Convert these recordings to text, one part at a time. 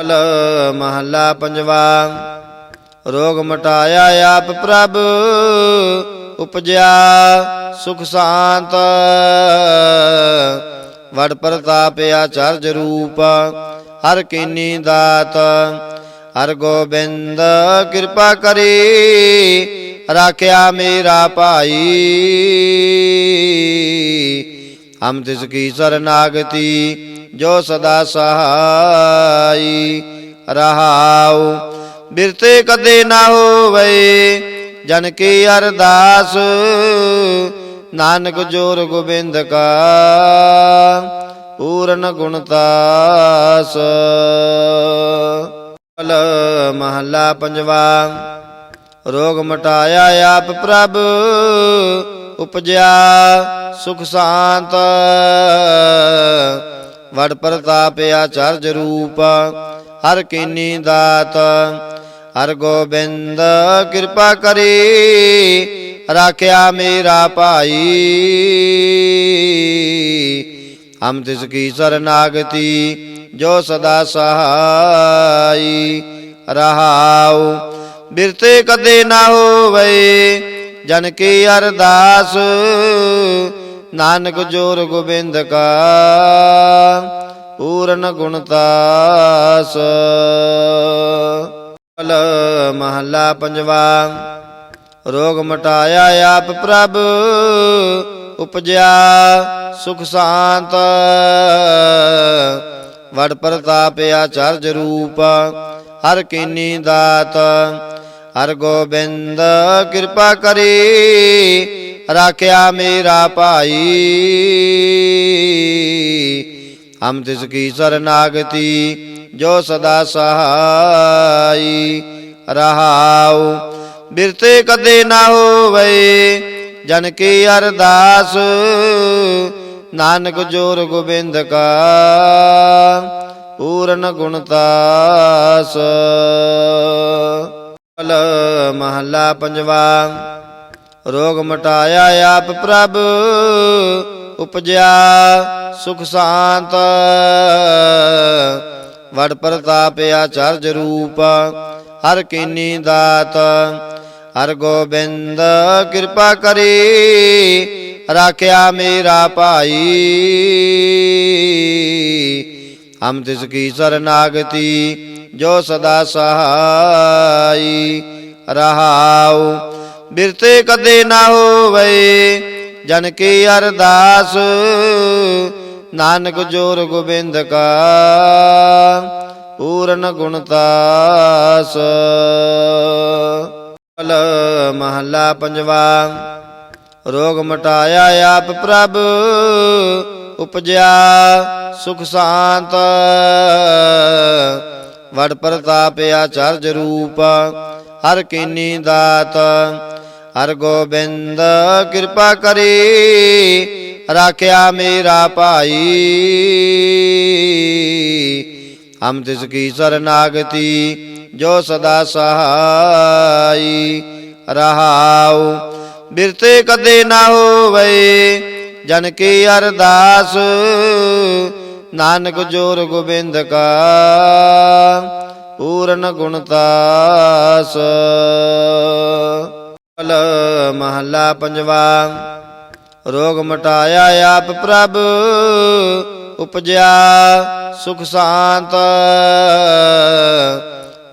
ਅਲ ਮਹੱਲਾ ਪੰਜਵਾ, ਰੋਗ ਮਟਾਇਆ ਆਪ ਪ੍ਰਭ, ਉਪਜਿਆ ਸੁਖ ਸ਼ਾਂਤ। ਵਡ ਪ੍ਰਤਾਪ ਆਚਰਜ ਰੂਪ, ਹਰ ਕੀਨੀ ਦਾਤ, ਹਰ ਗੋਬਿੰਦ ਕਿਰਪਾ ਕਰੀ, ਰਾਖਿਆ ਮੇਰਾ ਭਾਈ। ਹਮ ਤਿਸ ਕੀ ਸਰਨਾਗਤੀ ਜੋ ਸਦਾ ਸਹਾਈ ਰਹਾਉ। ਬਿਰਤੇ ਕਦੇ ਨਾ ਹੋਵੇ, ਜਨ ਕੀ ਅਰਦਾਸ। ਨਾਨਕ ਜੋਰ ਗੋਬਿੰਦ ਕਾ ਪੂਰਨ ਗੁਣਤਾਸ ਅਲ ਮਹੱਲਾ ਪੰਜਵਾ, ਰੋਗ ਮਟਾਇਆ ਆਪ ਪ੍ਰਭ, ਉਪਜਿਆ ਸੁਖ ਸ਼ਾਂਤ। ਵਡ ਪ੍ਰਤਾਪ ਆਚਰਜ ਰੂਪ ਹਰ ਕੀਨੀ ਦਾਤ ਹਰ ਗੋਬਿੰਦ ਕਿਰਪਾ ਕਰੀ, ਰਾਖਿਆ ਮੇਰਾ ਭਾਈ। ਹਮ ਤਿਸ ਕੀ ਸਰਨਾਗਤੀ, ਜੋ ਸਦਾ ਸਹਾਈ ਰਹਾਉ। ਬਿਰਤੇ ਕਦੇ ਨਾ ਹੋਵੇ, ਜਨ ਕੀ ਅਰਦਾਸ ਨਾਨਕ ਜੋਰ ਗੋਬਿੰਦ ਕਾ, ਪੂਰਨ ਗੁਣਤਾਸ ਅਲ ਮਹੱਲਾ ਪੰਜਵਾ, ਰੋਗ ਮਟਾਇਆ ਆਪ ਪ੍ਰਭ, ਉਪਜਿਆ ਸੁਖ ਸ਼ਾਂਤ। ਵਡ ਪ੍ਰਤਾਪ ਆਚਰਜ ਰੂਪ, ਹਰ ਕੀਨੀ ਦਾਤ। ਹਰ ਗੋਬਿੰਦ ਕਿਰਪਾ ਕਰੀ ਰਾਖਿਆ ਮੇਰਾ ਭਾਈ। ਹਮ ਤਿਸ ਕੀ ਸਰਨਾਗਤੀ, ਜੋ ਸਦਾ ਸਹਾਈ ਰਹਾਉ। ਬਿਰਤੇ ਕਦੇ ਨਾ ਹੋਵੇ, ਜਨ ਕੀ ਅਰਦਾਸ। ਨਾਨਕ ਜੋਰ ਗੋਬਿੰਦ ਕਾ ਪੂਰਨ ਗੁਣਤਾਸ ਅਲ ਮਹੱਲਾ ਪੰਜਵਾ। ਰੋਗ ਮਟਾਇਆ ਆਪ ਪ੍ਰਭ, ਉਪਜਿਆ ਸੁਖ ਸ਼ਾਂਤ। ਵਡ ਪ੍ਰਤਾਪ ਆਚਰਜ ਰੂਪ, ਹਰ ਕੀਨੀ ਦਾਤ, ਹਰ ਗੋਬਿੰਦ ਕਿਰਪਾ ਕਰੀ, ਰਾਖਿਆ ਮੇਰਾ ਭਾਈ। ਹਮ ਤਿਸ ਕੀ ਸਰਨਾਗਤੀ, ਜੋ ਸਦਾ ਸਹਾਈ ਰਹਾਉ। ਬਿਰਤੇ ਕਦੇ ਨਾ ਹੋਵੇ, ਜਨ ਕੀ ਅਰਦਾਸ, ਨਾਨਕ ਜੋਰ ਗੋਬਿੰਦ ਕਾ, ਪੂਰਨ ਗੁਣਤਾਸ ਅਲ ਮਹੱਲਾ ਪੰਜਵਾ, ਰੋਗ ਮਟਾਇਆ ਆਪ ਪ੍ਰਭ, ਉਪਜਿਆ ਸੁਖ ਸ਼ਾਂਤ। ਵਡ ਪ੍ਰਤਾਪ ਆਚਰਜ ਰੂਪ ਹਰ ਕੀਨੀ ਦਾਤ ਹਰ ਗੋਬਿੰਦ ਕਿਰਪਾ ਕਰੀ, ਰਾਖਿਆ ਮੇਰਾ ਭਾਈ। ਹਮ ਤਿਸ ਕੀ ਸਰਨਾਗਤੀ, ਜੋ ਸਦਾ ਸਹਾਈ ਰਹਾਉ। ਬਿਰਤੇ ਕਦੇ ਨਾ ਹੋਵੇ, ਜਨ ਕੀ ਅਰਦਾਸ, ਨਾਨਕ ਜੋਰ ਗੋਬਿੰਦ ਕਾ। ਪੂਰਨ ਗੁਣਤਾਸ ਅਲ ਮਹੱਲਾ ਪੰਜਵਾ। ਰੋਗ ਮਟਾਇਆ ਆਪ ਪ੍ਰਭ, ਉਪਜਿਆ ਸੁਖ ਸ਼ਾਂਤ।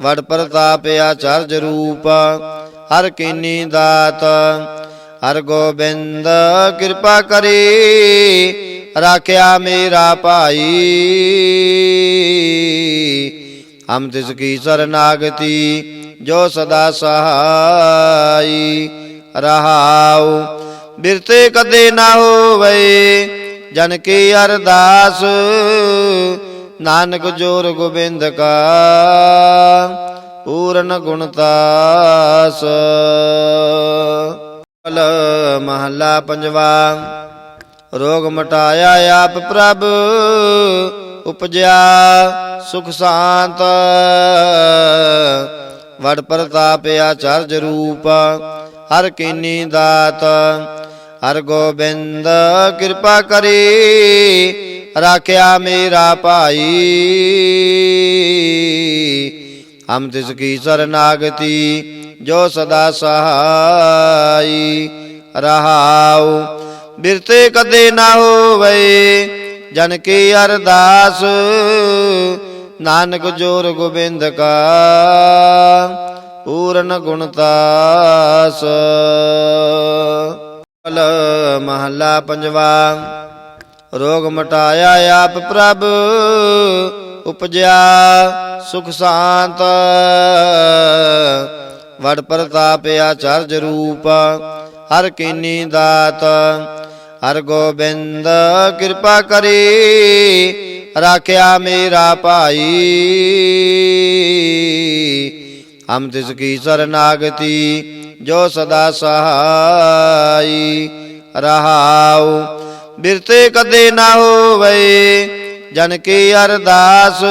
ਵਡ ਪ੍ਰਤਾਪ ਆਚਰਜ ਰੂਪ, ਹਰ ਕੀਨੀ ਦਾਤ। ਹਰ ਗੋਬਿੰਦ ਕਿਰਪਾ ਕਰੀ, ਰਾਖਿਆ ਮੇਰਾ ਭਾਈ। ਹਮ ਤਿਸ ਕੀ ਸਰਨਾਗਤੀ, ਜੋ ਸਦਾ ਸਹਾਈ ਰਹਾਉ। ਬਿਰਤੇ ਕਦੇ ਨਾ ਹੋਵੇ, ਜਨ ਕੀ ਅਰਦਾਸ, ਨਾਨਕ ਜੋਰ ਗੋਬਿੰਦ ਕਾ ਪੂਰਨ ਗੁਣਤਾਸ ਅਲ ਮਹੱਲਾ ਪੰਜਵਾ। ਰੋਗ ਮਟਾਇਆ ਆਪ ਪ੍ਰਭ, ਉਪਜਿਆ ਸੁਖ ਸ਼ਾਂਤ। ਵਡ ਪ੍ਰਤਾਪ ਆਚਰਜ ਰੂਪ, ਹਰ ਕੀਨੀ ਦਾਤ, ਹਰ ਗੋਬਿੰਦ ਕਿਰਪਾ ਕਰੀ, ਰਾਖਿਆ ਮੇਰਾ ਭਾਈ। ਹਮ ਤਿਸ ਕੀ ਸਰਨਾਗਤੀ, ਜੋ ਸਦਾ ਸਹਾਈ ਰਹਾਉ। ਬਿਰਤੇ ਕਦੇ ਨਾ ਹੋਵੇ, ਜਨ ਕੀ ਅਰਦਾਸ, ਨਾਨਕ ਜੋਰ ਗੋਬਿੰਦ ਕਾ, ਪੂਰਨ ਗੁਣਤਾਸ ਅਲ ਮਹੱਲਾ ਪੰਜਵਾ, ਰੋਗ ਮਟਾਇਆ ਆਪ ਪ੍ਰਭ, ਉਪਜਿਆ ਸੁਖ ਸ਼ਾਂਤ। ਵਡ ਪ੍ਰਤਾਪ ਆਚਰਜ ਰੂਪ, ਹਰ ਕੀਨੀ ਦਾਤ ਹਰ ਗੋਬਿੰਦ ਕਿਰਪਾ ਕਰੀ, ਰਾਖਿਆ ਮੇਰਾ ਭਾਈ। ਹਮ ਤਿਸ ਕੀ ਸਰਨਾਗਤੀ, ਜੋ ਸਦਾ ਸਹਾਈ ਰਹਾਉ। ਬਿਰਤੇ ਕਦੇ ਨਾ ਹੋਵੇ, ਜਨ ਕੀ ਅਰਦਾਸ,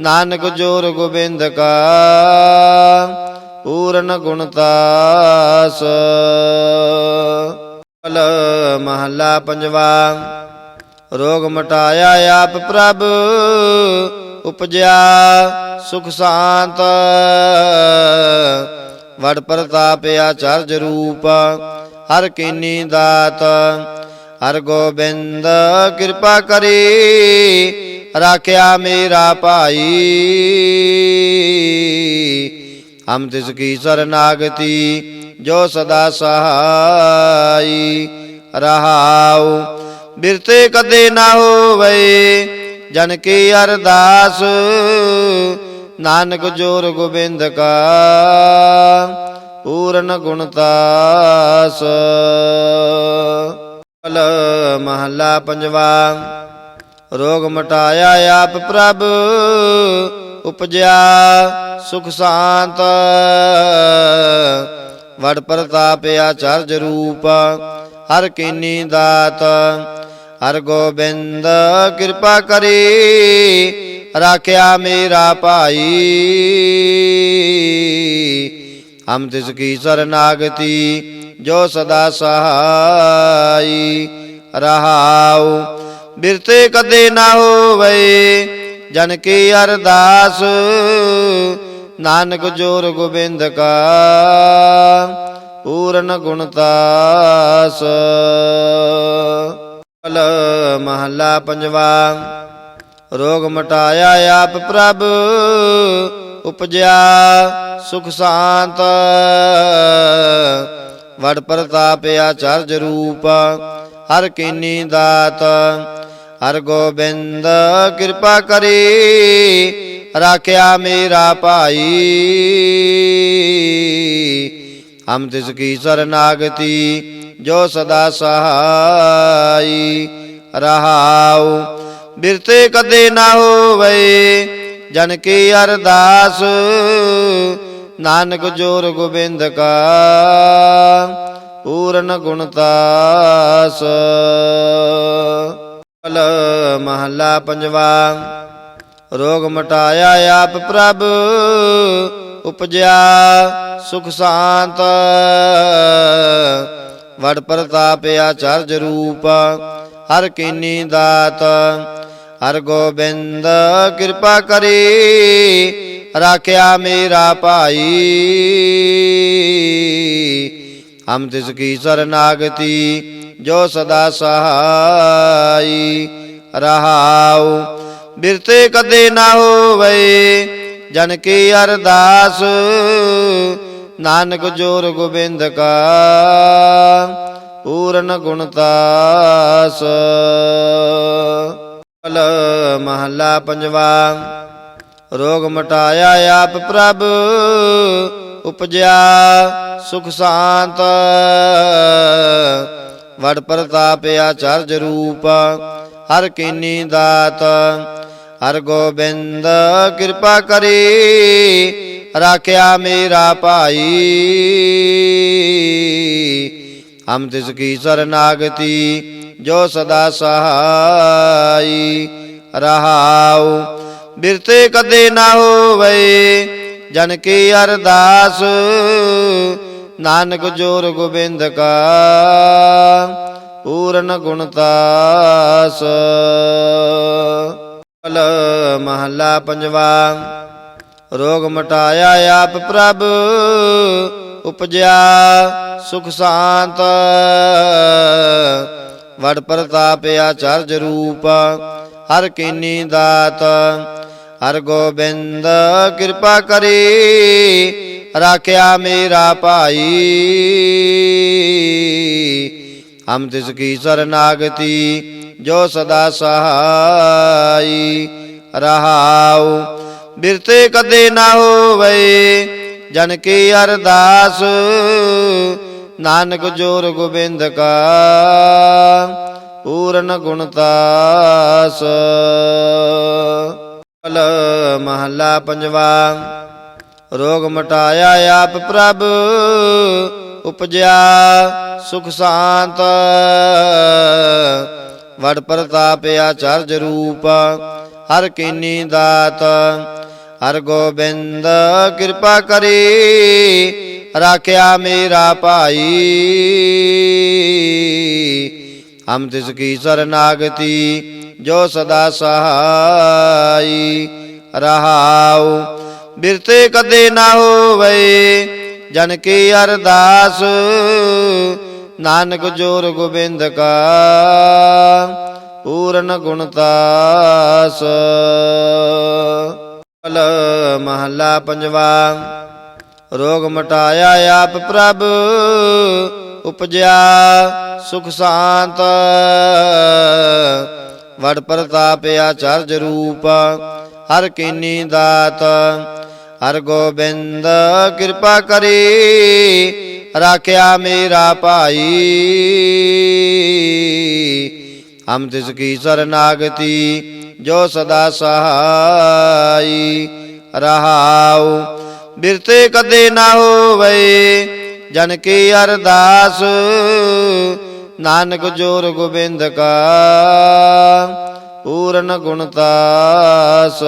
ਨਾਨਕ ਜੋਰ ਗੋਬਿੰਦ ਕਾ ਪੂਰਨ ਗੁਣਤਾਸ ਅਲ ਮਹੱਲਾ ਪੰਜਵਾ, ਰੋਗ ਮਟਾਇਆ ਆਪ ਪ੍ਰਭ, ਉਪਜਿਆ ਸੁਖ ਸ਼ਾਂਤ। ਵਡ ਪ੍ਰਤਾਪ ਆਚਰਜ ਰੂਪ, ਹਰ ਕੀਨੀ ਦਾਤ, ਹਰ ਗੋਬਿੰਦ ਕਿਰਪਾ ਕਰੀ, ਰਾਖਿਆ ਮੇਰਾ ਭਾਈ। ਹਮ ਤਿਸ ਕੀ ਸਰਨਾਗਤੀ ਜੋ ਸਦਾ ਸਹਾਈ ਰਹਾਉ। ਬਿਰਤੇ ਕਦੇ ਨਾ ਹੋਵੇ, ਜਨ ਕੀ ਅਰਦਾਸ। ਨਾਨਕ ਜੋਰ ਗੋਬਿੰਦ ਕਾ ਪੂਰਨ ਗੁਣਤਾਸ ਅਲ ਮਹੱਲਾ ਪੰਜਵਾ, ਰੋਗ ਮਟਾਇਆ ਆਪ ਪ੍ਰਭ, ਉਪਜਿਆ ਸੁਖ ਸ਼ਾਂਤ। ਵਡ ਪ੍ਰਤਾਪ ਆਚਰਜ ਰੂਪ ਹਰ ਕੀਨੀ ਦਾਤ ਹਰ ਗੋਬਿੰਦ ਕਿਰਪਾ ਕਰੀ, ਰਾਖਿਆ ਮੇਰਾ ਭਾਈ। ਹਮ ਤਿਸ ਕੀ ਸਰਨਾਗਤੀ, ਜੋ ਸਦਾ ਸਹਾਈ ਰਹਾਉ। ਬਿਰਤੇ ਕਦੇ ਨਾ ਹੋਵੇ, ਜਨ ਕੀ ਅਰਦਾਸ ਨਾਨਕ ਜੋਰ ਗੋਬਿੰਦ ਕਾ, ਪੂਰਨ ਗੁਣਤਾਸ ਅਲ ਮਹੱਲਾ ਪੰਜਵਾ, ਰੋਗ ਮਟਾਇਆ ਆਪ ਪ੍ਰਭ, ਉਪਜਿਆ ਸੁਖ ਸ਼ਾਂਤ। ਵਡ ਪ੍ਰਤਾਪ ਆਚਰਜ ਰੂਪ, ਹਰ ਕੀਨੀ ਦਾਤ। ਹਰ ਗੋਬਿੰਦ ਕਿਰਪਾ ਕਰੀ, ਰਾਖਿਆ ਮੇਰਾ ਭਾਈ। ਹਮ ਤਿਸ ਕੀ ਸਰਨਾਗਤੀ, ਜੋ ਸਦਾ ਸਹਾਈ ਰਹਾਉ। ਬਿਰਤੇ ਕਦੇ ਨਾ ਹੋਵੇ, ਜਨ ਕੀ ਅਰਦਾਸ, ਨਾਨਕ ਜੋਰ ਗੋਬਿੰਦ ਕਾ ਪੂਰਨ ਗੁਣਤਾਸ ਅਲ ਮਹੱਲਾ ਪੰਜਵਾ। ਰੋਗ ਮਟਾਇਆ ਆਪ ਪ੍ਰਭ, ਉਪਜਿਆ ਸੁਖ ਸ਼ਾਂਤ। ਵਡ ਪ੍ਰਤਾਪ ਆਚਰਜ ਰੂਪ, ਹਰ ਕੀਨੀ ਦਾਤ। ਹਰ ਗੋਬਿੰਦ ਕਿਰਪਾ ਕਰੀ, ਰਾਖਿਆ ਮੇਰਾ ਭਾਈ। ਹਮ ਤਿਸ ਕੀ ਸਰਨਾਗਤੀ ਜੋ ਸਦਾ ਸਹਾਈ ਰਹਾਉ। ਬਿਰਤੇ ਕਦੇ ਨਾ ਹੋਵੇ, ਜਨ ਕੀ ਅਰਦਾਸ। ਨਾਨਕ ਜੋਰ ਗੋਬਿੰਦ ਕਾ ਪੂਰਨ ਗੁਣਤਾਸ ਅਲ ਮਹੱਲਾ ਪੰਜਵਾ, ਰੋਗ ਮਟਾਇਆ ਆਪ ਪ੍ਰਭ, ਉਪਜਿਆ ਸੁਖ ਸ਼ਾਂਤ। ਵਡ ਪ੍ਰਤਾਪ ਆਚਰਜ ਰੂਪ ਹਰ ਕੀਨੀ ਦਾਤ, ਹਰ ਗੋਬਿੰਦ ਕਿਰਪਾ ਕਰੀ, ਰਾਖਿਆ ਮੇਰਾ ਭਾਈ। ਹਮ ਤਿਸ ਕੀ ਸਰਨਾਗਤੀ, ਜੋ ਸਦਾ ਸਹਾਈ ਰਹਾਉ। ਬਿਰਤੇ ਕਦੇ ਨਾ ਹੋਵੇ, ਜਨ ਕੀ ਅਰਦਾਸ ਨਾਨਕ ਜੋਰ ਗੋਬਿੰਦ ਕਾ, ਪੂਰਨ ਗੁਣਤਾਸ ਅਲ ਮਹੱਲਾ ਪੰਜਵਾ, ਰੋਗ ਮਟਾਇਆ ਆਪ ਪ੍ਰਭ, ਉਪਜਿਆ ਸੁਖ ਸ਼ਾਂਤ। ਵਡ ਪ੍ਰਤਾਪ ਆਚਰਜ ਰੂਪ, ਹਰ ਕੀਨੀ ਦਾਤ ਹਰ ਗੋਬਿੰਦ ਕਿਰਪਾ ਕਰੀ, ਰਾਖਿਆ ਮੇਰਾ ਭਾਈ। ਹਮ ਤਿਸ ਕੀ ਸਰਨਾਗਤੀ, ਜੋ ਸਦਾ ਸਹਾਈ ਰਹਾਉ। ਬਿਰਤੇ ਕਦੇ ਨਾ ਹੋਵੇ, ਜਨ ਕੀ ਅਰਦਾਸ, ਨਾਨਕ ਜੋਰ ਗੋਬਿੰਦ ਕਾ ਪੂਰਨ ਗੁਣਤਾਸ ਅਲ ਮਹੱਲਾ ਪੰਜਵਾ, ਰੋਗ ਮਟਾਇਆ ਆਪ ਪ੍ਰਭ, ਉਪਜਿਆ ਸੁਖ ਸ਼ਾਂਤ। ਵਡ ਪ੍ਰਤਾਪ ਆਚਰਜ ਰੂਪ, ਹਰ ਕੀਨੀ ਦਾਤ, ਹਰ ਗੋਬਿੰਦ ਕਿਰਪਾ ਕਰੀ, ਰਾਖਿਆ ਮੇਰਾ ਭਾਈ। ਹਮ ਤਿਸ ਕੀ ਸਰਨਾਗਤੀ ਜੋ ਸਦਾ ਸਹਾਈ ਰਹਾਉ। ਬਿਰਤੇ ਕਦੇ ਨਾ ਹੋਵੇ, ਜਨ ਕੀ ਅਰਦਾਸ। ਨਾਨਕ ਜੋਰ ਗੋਬਿੰਦ ਕਾ ਪੂਰਨ ਗੁਣਤਾਸ ਅਲ ਮਹੱਲਾ ਪੰਜਵਾ, ਰੋਗ ਮਟਾਇਆ ਆਪ ਪ੍ਰਭ, ਉਪਜਿਆ ਸੁਖ ਸ਼ਾਂਤ। ਵਡ ਪ੍ਰਤਾਪ ਆਚਰਜ ਰੂਪ ਹਰ ਕੀਨੀ ਦਾਤ ਹਰ ਗੋਬਿੰਦ ਕਿਰਪਾ ਕਰੀ, ਰਾਖਿਆ ਮੇਰਾ ਭਾਈ। ਹਮ ਤਿਸ ਕੀ ਸਰਨਾਗਤੀ, ਜੋ ਸਦਾ ਸਹਾਈ ਰਹਾਉ। ਬਿਰਤੇ ਕਦੇ ਨਾ ਹੋਵੇ, ਜਨ ਕੀ ਅਰਦਾਸ ਨਾਨਕ ਜੋਰ ਗੋਬਿੰਦ ਕਾ, ਪੂਰਨ ਗੁਣਤਾਸ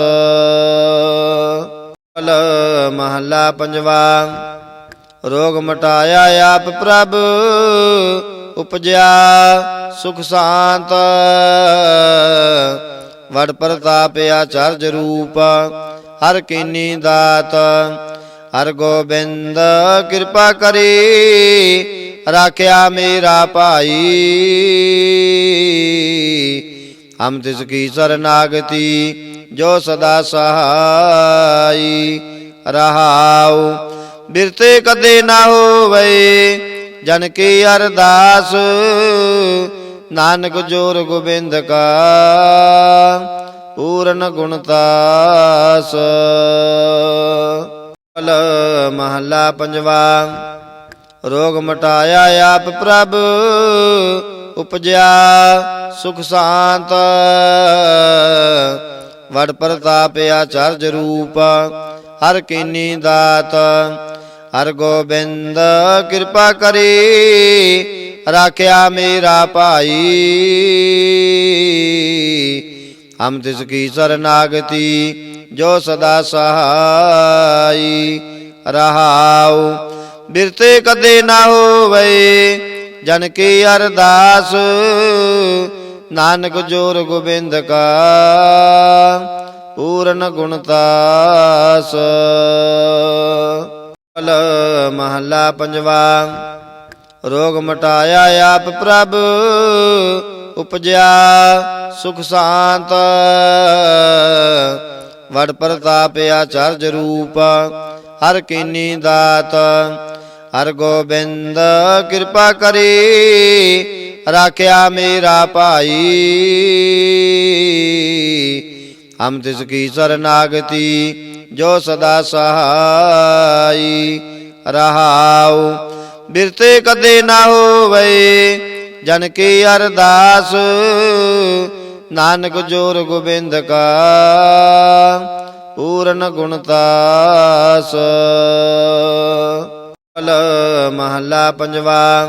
ਅਲ ਮਹੱਲਾ ਪੰਜਵਾ, ਰੋਗ ਮਟਾਇਆ ਆਪ ਪ੍ਰਭ, ਉਪਜਿਆ ਸੁਖ ਸ਼ਾਂਤ। ਵਡ ਪ੍ਰਤਾਪ ਆਚਰਜ ਰੂਪ, ਹਰ ਕੀਨੀ ਦਾਤ ਹਰ ਗੋਬਿੰਦ ਕਿਰਪਾ ਕਰੀ, ਰਾਖਿਆ ਮੇਰਾ ਭਾਈ। ਹਮ ਤਿਸ ਕੀ ਸਰਨਾਗਤੀ, ਜੋ ਸਦਾ ਸਹਾਈ ਰਹਾਉ। ਬਿਰਤੇ ਕਦੇ ਨਾ ਹੋਵੇ, ਜਨ ਕੀ ਅਰਦਾਸ, ਨਾਨਕ ਜੋਰ ਗੋਬਿੰਦ ਕਾ ਪੂਰਨ ਗੁਣਤਾਸ ਅਲ ਮਹੱਲਾ ਪੰਜਵਾ, ਰੋਗ ਮਟਾਇਆ ਆਪ ਪ੍ਰਭ, ਉਪਜਿਆ ਸੁਖ ਸ਼ਾਂਤ। ਵਡ ਪ੍ਰਤਾਪ ਆਚਰਜ ਰੂਪ, ਹਰ ਕੀਨੀ ਦਾਤ, ਹਰ ਗੋਬਿੰਦ ਕਿਰਪਾ ਕਰੀ, ਰਾਖਿਆ ਮੇਰਾ ਭਾਈ। ਹਮ ਤਿਸ ਕੀ ਸਰਨਾਗਤੀ ਜੋ ਸਦਾ ਸਹਾਈ ਰਹਾਉ। ਬਿਰਤੇ ਕਦੇ ਨਾ ਹੋਵੇ, ਜਨ ਕੀ ਅਰਦਾਸ। ਨਾਨਕ ਜੋਰ ਗੋਬਿੰਦ ਕਾ ਪੂਰਨ ਗੁਣਤਾਸ ਅਲ ਮਹੱਲਾ ਪੰਜਵਾ, ਰੋਗ ਮਟਾਇਆ ਆਪ ਪ੍ਰਭ, ਉਪਜਿਆ ਸੁਖ ਸ਼ਾਂਤ। ਵਡ ਪ੍ਰਤਾਪ ਆਚਰਜ ਰੂਪ ਹਰ ਕੀਨੀ ਦਾਤ, ਹਰ ਗੋਬਿੰਦ ਕਿਰਪਾ ਕਰੀ, ਰਾਖਿਆ ਮੇਰਾ ਭਾਈ। ਹਮ ਤਿਸ ਕੀ ਸਰਨਾਗਤੀ, ਜੋ ਸਦਾ ਸਹਾਈ ਰਹਾਉ। ਬਿਰਤੇ ਕਦੇ ਨਾ ਹੋਵੇ, ਜਨ ਕੀ ਅਰਦਾਸ ਨਾਨਕ ਜੋਰ ਗੋਬਿੰਦ ਕਾ, ਪੂਰਨ ਗੁਣਤਾਸ ਅਲ ਮਹੱਲਾ ਪੰਜਵਾ,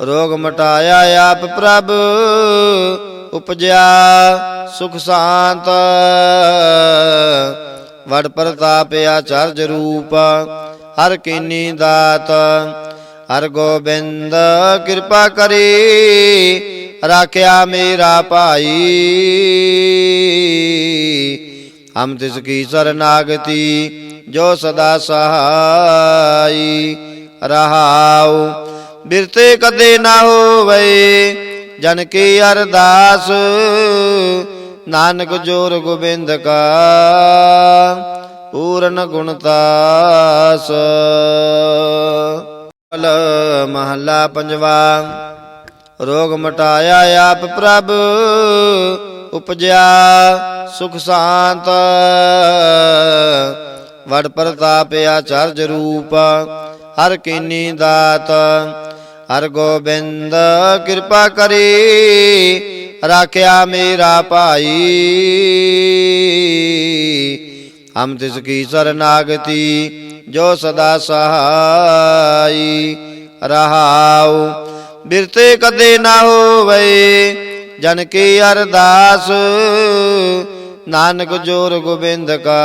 ਰੋਗ ਮਟਾਇਆ ਆਪ ਪ੍ਰਭ, ਉਪਜਿਆ ਸੁਖ ਸ਼ਾਂਤ। ਵਡ ਪ੍ਰਤਾਪ ਆਚਰਜ ਰੂਪ, ਹਰ ਕੀਨੀ ਦਾਤ ਹਰ ਗੋਬਿੰਦ ਕਿਰਪਾ ਕਰੀ, ਰਾਖਿਆ ਮੇਰਾ ਭਾਈ। ਹਮ ਤਿਸ ਕੀ ਸਰਨਾਗਤੀ, ਜੋ ਸਦਾ ਸਹਾਈ ਰਹਾਉ। ਬਿਰਤੇ ਕਦੇ ਨਾ ਹੋਵੇ, ਜਨ ਕੀ ਅਰਦਾਸ, ਨਾਨਕ ਜੋਰ ਗੋਬਿੰਦ ਕਾ ਪੂਰਨ ਗੁਣਤਾਸ ਅਲ ਮਹੱਲਾ ਪੰਜਵਾ, ਰੋਗ ਮਟਾਇਆ ਆਪ ਪ੍ਰਭ, ਉਪਜਿਆ ਸੁਖ ਸ਼ਾਂਤ। ਵਡ ਪ੍ਰਤਾਪ ਆਚਰਜ ਰੂਪ, ਹਰ ਕੀਨੀ ਦਾਤ, ਹਰ ਗੋਬਿੰਦ ਕਿਰਪਾ ਕਰੀ, ਰਾਖਿਆ ਮੇਰਾ ਭਾਈ। ਹਮ ਤਿਸ ਕੀ ਸਰਨਾਗਤੀ ਜੋ ਸਦਾ ਸਹਾਈ ਰਹਾਉ। ਬਿਰਤੇ ਕਦੇ ਨਾ ਹੋਵੇ, ਜਨ ਕੀ ਅਰਦਾਸ। ਨਾਨਕ ਜੋਰ ਗੋਬਿੰਦ ਕਾ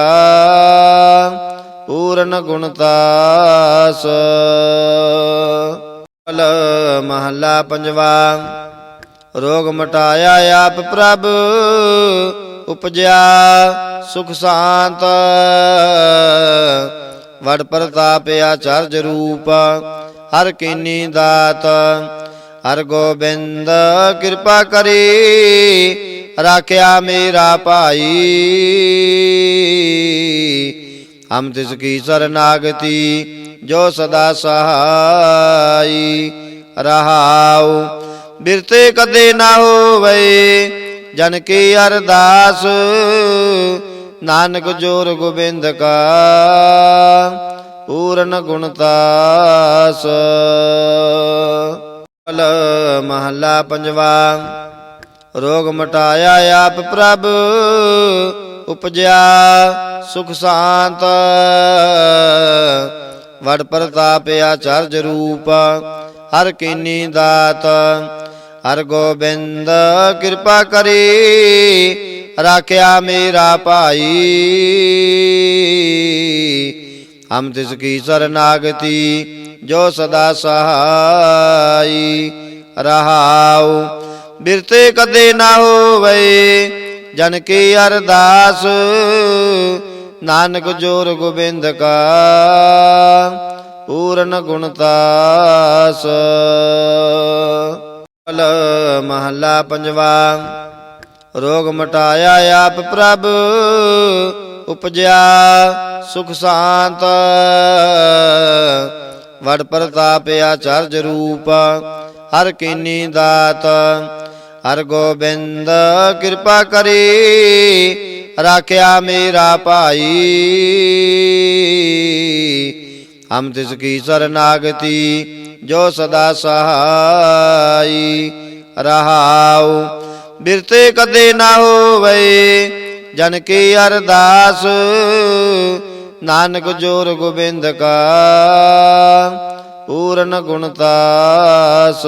ਪੂਰਨ ਗੁਣਤਾਸ ਅਲ ਮਹੱਲਾ ਪੰਜਵਾ, ਰੋਗ ਮਟਾਇਆ ਆਪ ਪ੍ਰਭ, ਉਪਜਿਆ ਸੁਖ ਸ਼ਾਂਤ। ਵਡ ਪ੍ਰਤਾਪ ਆਚਰਜ ਰੂਪ, ਹਰ ਕੀਨੀ ਦਾਤ, ਹਰ ਗੋਬਿੰਦ ਕਿਰਪਾ ਕਰੀ, ਰਾਖਿਆ ਮੇਰਾ ਭਾਈ। ਹਮ ਤਿਸ ਕੀ ਸਰਨਾਗਤੀ, ਜੋ ਸਦਾ ਸਹਾਈ ਰਹਾਉ। ਬਿਰਤੇ ਕਦੇ ਨਾ ਹੋਵੇ, ਜਨ ਕੀ ਅਰਦਾਸ ਨਾਨਕ ਜੋਰ ਗੋਬਿੰਦ ਕਾ, ਪੂਰਨ ਗੁਣਤਾਸ ਅਲ ਮਹੱਲਾ ਪੰਜਵਾ, ਰੋਗ ਮਟਾਇਆ ਆਪ ਪ੍ਰਭ, ਉਪਜਿਆ ਸੁਖ ਸ਼ਾਂਤ। ਵਡ ਪ੍ਰਤਾਪ ਆਚਰਜ ਰੂਪ, ਹਰ ਕੀਨੀ ਦਾਤ। ਹਰ ਗੋਬਿੰਦ ਕਿਰਪਾ ਕਰੀ, ਰਾਖਿਆ ਮੇਰਾ ਭਾਈ। ਹਮ ਤਿਸ ਕੀ ਸਰਨਾਗਤੀ, ਜੋ ਸਦਾ ਸਹਾਈ ਰਹਾਉ। ਬਿਰਤੇ ਕਦੇ ਨਾ ਹੋਵੇ, ਜਨ ਕੀ ਅਰਦਾਸ, ਨਾਨਕ ਜੋਰ ਗੋਬਿੰਦ ਕਾ ਪੂਰਨ ਗੁਣਤਾਸ ਅਲ ਮਹੱਲਾ ਪੰਜਵਾ। ਰੋਗ ਮਟਾਇਆ ਆਪ ਪ੍ਰਭ, ਉਪਜਿਆ ਸੁਖ ਸ਼ਾਂਤ। ਵਡ ਪ੍ਰਤਾਪ ਆਚਰਜ ਰੂਪ, ਹਰ ਕੀਨੀ ਦਾਤ। ਹਰ ਗੋਬਿੰਦ ਕਿਰਪਾ ਕਰੀ, ਰਾਖਿਆ ਮੇਰਾ ਭਾਈ। ਹਮ ਤਿਸ ਕੀ ਸਰਨਾਗਤੀ ਜੋ ਸਦਾ ਸਹਾਈ ਰਹਾਉ। ਬਿਰਤੇ ਕਦੇ ਨਾ ਹੋਵੇ, ਜਨ ਕੀ ਅਰਦਾਸ। ਨਾਨਕ ਜੋਰ ਗੋਬਿੰਦ ਕਾ ਪੂਰਨ ਗੁਣਤਾਸ